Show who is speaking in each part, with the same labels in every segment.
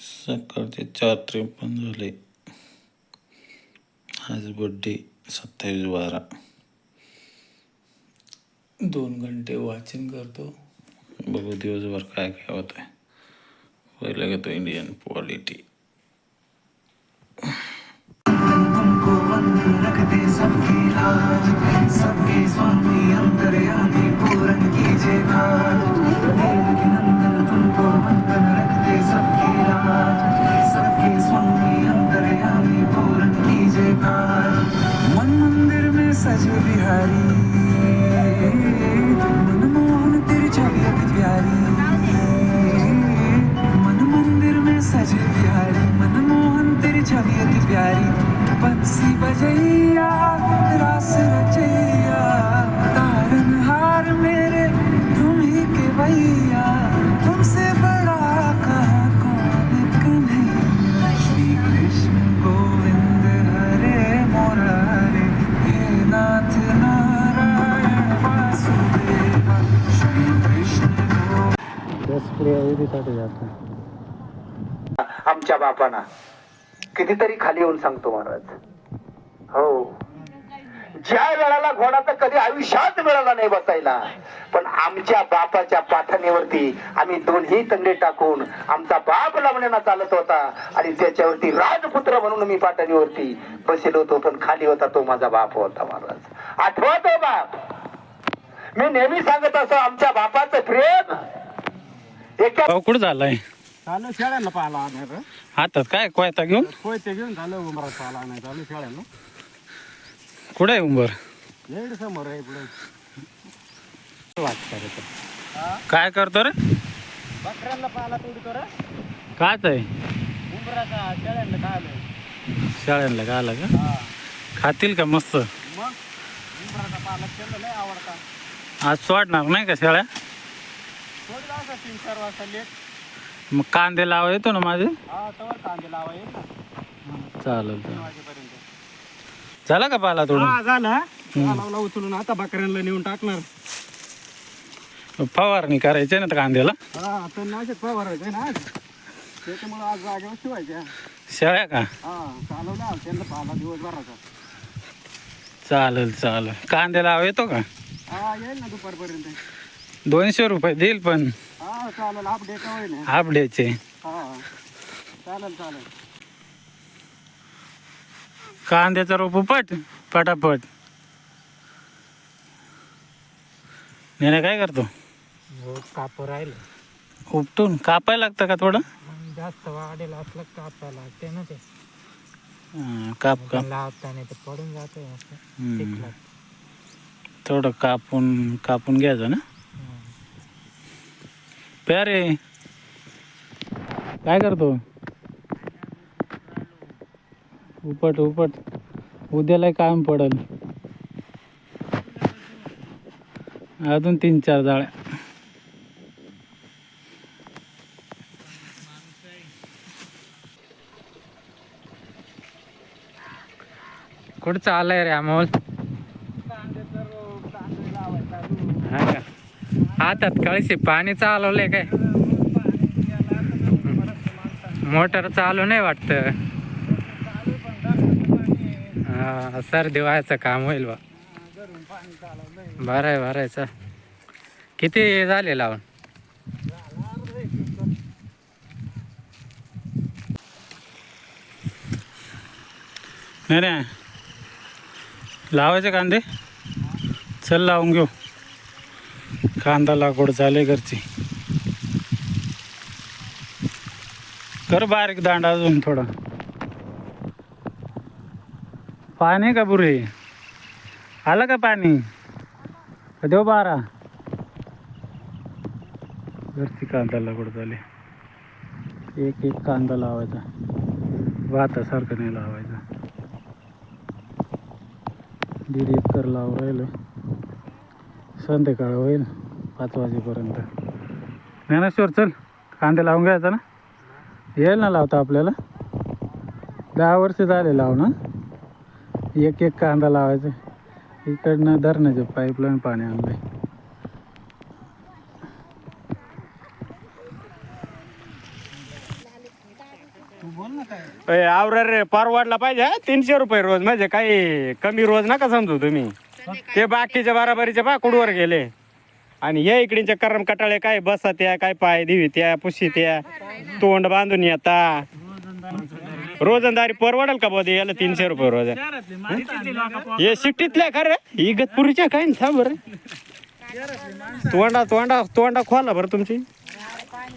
Speaker 1: सकाळचे चार त्रेपन्न झाले. आज बड्डे सत्तावीस बारा. दोन घंटे वाचन करतो. बघू दिवसभर काय काय होत आहे पहिला घेतो इंडियन पॉलिटी
Speaker 2: सबकी लाज सबके स्वामी अंतर्यामी पूरन कीजिए
Speaker 1: दसऱ्यासाठी जातो.
Speaker 3: आमच्या बापाना. कितीतरी खाली येऊन सांगतो महाराज. हो. ज्या वेळाला घोडा तर कधी आयुष्यात मिळाला नाही बसायला पण आमच्या बापाच्या पाठणीवरती आम्ही दोन्ही तंडे टाकून आमचा बाप लावण्याला चालत होता आणि त्याच्यावरती राजपुत्र म्हणून मी पाठणीवरती बसेल होतो पण खाली होता तो माझा बाप होता महाराज. आठवतो बाप. मी नेहमी सांगत असो आमच्या बापाचं प्रेम
Speaker 1: भाऊ कुठं झालाय?
Speaker 4: चालू खेळायला पाहिला आणायचं.
Speaker 1: हातात काय? कोयता घेऊन?
Speaker 4: होय ते घेऊन झालं उमरा पाहिला आणायचं. चालू खेळायला
Speaker 1: कुठं आहे उंबर?
Speaker 4: लेड समोर आहे पुढे.
Speaker 1: काय करतो रे?
Speaker 4: बकऱ्यांना पाहिला तेवढी कर
Speaker 1: काच आहे.
Speaker 4: उमराचा खेळायला काय आलं
Speaker 1: शाळेला का? आला का
Speaker 4: हा.
Speaker 1: खातील का मस्त?
Speaker 4: मग उमराचा पाला केलं लय आवडता
Speaker 1: आज सोडणार नाही का शाळा
Speaker 4: थोडी तीन चार वाजता लेट
Speaker 1: मग कांदे लावा येतो ना माझे?
Speaker 4: हा तवर कांदे लावा येईल ना.
Speaker 1: चालेल
Speaker 4: तीन
Speaker 1: चालेल
Speaker 4: वाजेपर्यंत.
Speaker 1: झाला का पाला तोडून?
Speaker 4: हा झालं. लावला उचलून आता बकऱ्यांना नेऊन टाकणार.
Speaker 1: फवारणी करायची ना त्या कांद्याला?
Speaker 4: हा आता नाशिक फवारायचं ना आज. त्याच्यामुळे आज जागेवर शिवायच्या
Speaker 1: शेळ्या का?
Speaker 4: हा चालवला. त्यांना पाला दिवसभराचा
Speaker 1: चालेल चालेल. कांदे लावा येतो का?
Speaker 4: हा येईल ना दुपारपर्यंत.
Speaker 1: दोनशे रुपये देईल पण.
Speaker 4: हा चालेल होईल.
Speaker 1: हाफ डेचे.
Speaker 4: हा चालेल चालेल.
Speaker 1: कांद्याचा रोप उपट पटापट. नेने काय करतो?
Speaker 4: कापू राहिलं.
Speaker 1: उपटून कापायला लागतं का थोडं?
Speaker 4: जास्त वाढेल असलं कापायला? लागते ना ते.
Speaker 1: काप काप.
Speaker 4: लावताना ते पडून जाते.
Speaker 1: थोडं कापून कापून घ्यायचं ना? प्यारे. काय करतो? उपट उपट. उद्याला काम पडल. अजून तीन चार जाळ्या. कुठं चाललंय रे अमोल हा का हातात कळशी पाणी चालवलंय काय? मोटर चालू नाही वाटत. सर्दी व्हायचं काम होईल बा. बरं आहे बरं आहे किती झाले लावून? नाही रे लावायचे कांदे? चल लावून घेऊ. कांदा लागवड झाले घरची. कर बारीक दांडा अजून थोडा. पाणी का बुरे? आलं का पाणी? का बारा. घरची कांदा लागवड झाली. एक एक कांदा लावायचा. भातासारखं नाही लावायचा. दीड एकर लावून राहिलं. संध्याकाळ होईल पाच वाजेपर्यंत. ज्ञानेश्वर चल कांदे लावून घ्यायचा ना? येईल ना लावता आपल्याला? दहा वर्ष झाले लावणं. एक एक कांदा लावायचा. इकडनं धरणाचे पाईपलाईन पाणी आणलंय.
Speaker 5: आहे आवरा रे परवडला पाहिजे हा, तीनशे रुपये रोज. म्हणजे काही कमी रोज नका समजू तुम्ही. ते बाकीच्या बाराबारीच्या बा कुडवर गेले. आणि या इकडीच्या करम कटाळे काय बसा त्या काय पाय दिवी त्या पुशी त्या तोंड बांधून येता. रोजंदारी परवडेल का बोधे? याला तीनशे रुपये रोज. हे शिट्टीतल्या खरं इगतपुरीच्या काय ना थांब बरं. तोंडा तोंडा तोंडा खोला बरं तुमची.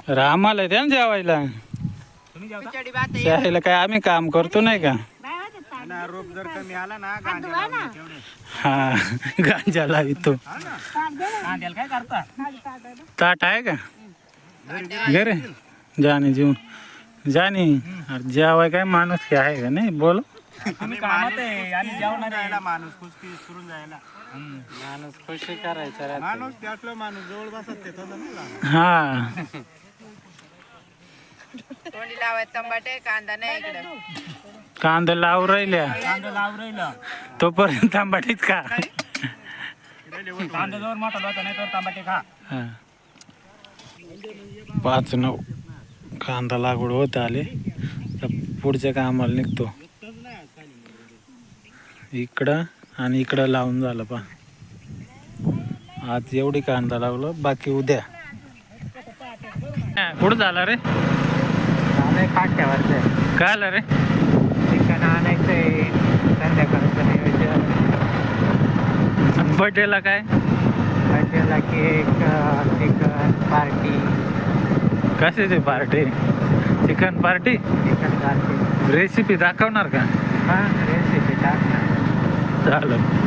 Speaker 1: रामाला द्या ना जेवायला. काय आम्ही काम करतो नाही का? हा गांजा लावितो. ताट आहे का? घरे जाणे जेवून जाणे अरे जेवाय काय माणूस काय आहे का? नाही बोल. माणूस खुशी करायचा
Speaker 4: माणूस त्यातलं माणूस जवळ बसत ते तसं नाही लागत.
Speaker 1: हा.
Speaker 6: तोंडी लावायचं तंबाटे कांदा नाही इकडं.
Speaker 1: कांदा लावून राहिल्या. तोपर्यंत आंबाटीत का हा. पाच नऊ. कांदा लागवड होत आले. तर पुढच्या कामाला निघतो. इकडं आणि इकडं लावून झालं पा आज एवढी कांदा लावलं बाकी उद्या. हा, कुठं झाला रे.
Speaker 4: फाट्यावरचं
Speaker 1: काय आलं रे.
Speaker 4: चिकन आणायचंय. संध्याकाळचं नियोजन.
Speaker 1: बर्थडेला काय?
Speaker 4: बर्थडेला केक चिकन पार्टी
Speaker 1: कशाची party chicken party
Speaker 4: chicken party
Speaker 1: recipe दाखवणार का?
Speaker 4: हा रेसिपी टाकणार
Speaker 1: चालेल.